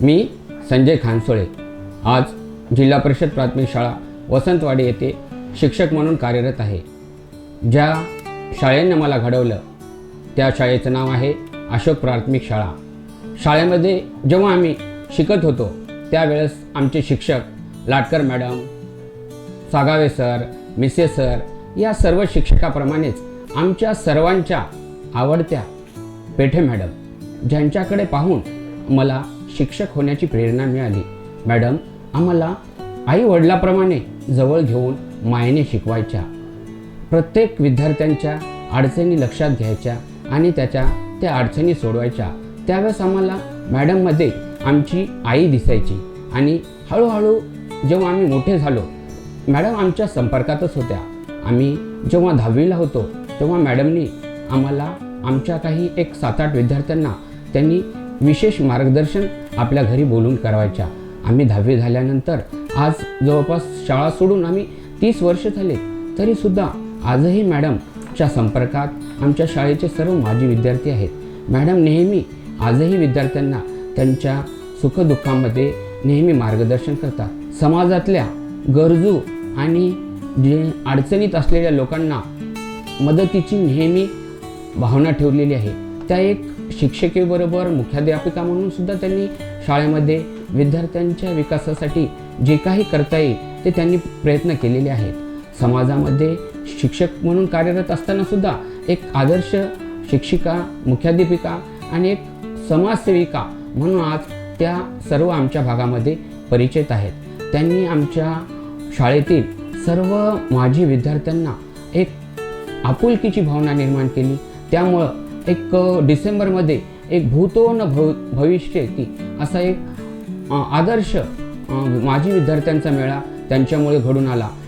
मी संजय खानसोळे. आज जिल्हा परिषद प्राथमिक शाळा वसंतवाडी येथे शिक्षक म्हणून कार्यरत आहे. ज्या शाळेनं मला घडवलं त्या शाळेचं नाव आहे अशोक प्राथमिक शाळा. शाळेमध्ये जेव्हा आम्ही शिकत होतो त्यावेळेस आमचे शिक्षक Latkar madam Sagave sir Mise sir या सर्व शिक्षकाप्रमाणेच आमच्या सर्वांच्या आवडत्या पेठे मॅडम ज्यांच्याकडे पाहून मला शिक्षक होण्याची प्रेरणा मिळाली. मॅडम आम्हाला आई वडिलाप्रमाणे जवळ घेऊन मायेने शिकवायच्या. प्रत्येक विद्यार्थ्यांच्या अडचणी लक्षात घ्यायच्या आणि त्याच्या त्या अडचणी सोडवायच्या. त्यावेळेस आम्हाला मॅडममध्ये आमची आई दिसायची आणि हळूहळू जेव्हा आम्ही मोठे झालो मॅडम आमच्या संपर्कातच होत्या. आम्ही जेव्हा दहावीला होतो तेव्हा मॅडमनी आम्हाला आमच्या काही एक सात आठ विद्यार्थ्यांना त्यांनी विशेष मार्गदर्शन आपल्या घरी बोलून करायच्या. आम्ही दहावी झाल्यानंतर आज जवळपास शाळा सोडून आम्ही तीस वर्ष झाले तरीसुद्धा आजही मॅडमच्या संपर्कात आमच्या शाळेचे सर्व माजी विद्यार्थी आहेत. मॅडम नेहमी आजही विद्यार्थ्यांना त्यांच्या सुखदुःखामध्ये नेहमी मार्गदर्शन करतात. समाजातल्या गरजू आणि जे अडचणीत असलेल्या लोकांना मदतीची नेहमी भावना ठेवलेली आहे. त्या एक शिक्षिकेबरोबर मुख्याध्यापिका म्हणून सुद्धा त्यांनी शाळेमध्ये विद्यार्थ्यांच्या विकासासाठी जे काही करता येईल ते त्यांनी प्रयत्न केलेले आहेत. समाजामध्ये शिक्षक म्हणून कार्यरत असताना सुद्धा एक आदर्श शिक्षिका मुख्याध्यापिका आणि एक समाजसेविका म्हणून आज त्या सर्व आमच्या भागामध्ये परिचित आहेत. त्यांनी आमच्या शाळेतील सर्व माजी विद्यार्थ्यांना एक आपुलकीची भावना निर्माण केली. त्यामुळं एक डिसेंबरमध्ये एक भूतो न भव भविष्य ती असा एक आदर्श माजी विद्यार्थ्यांचा मेळा त्यांच्यामुळे घडून आला.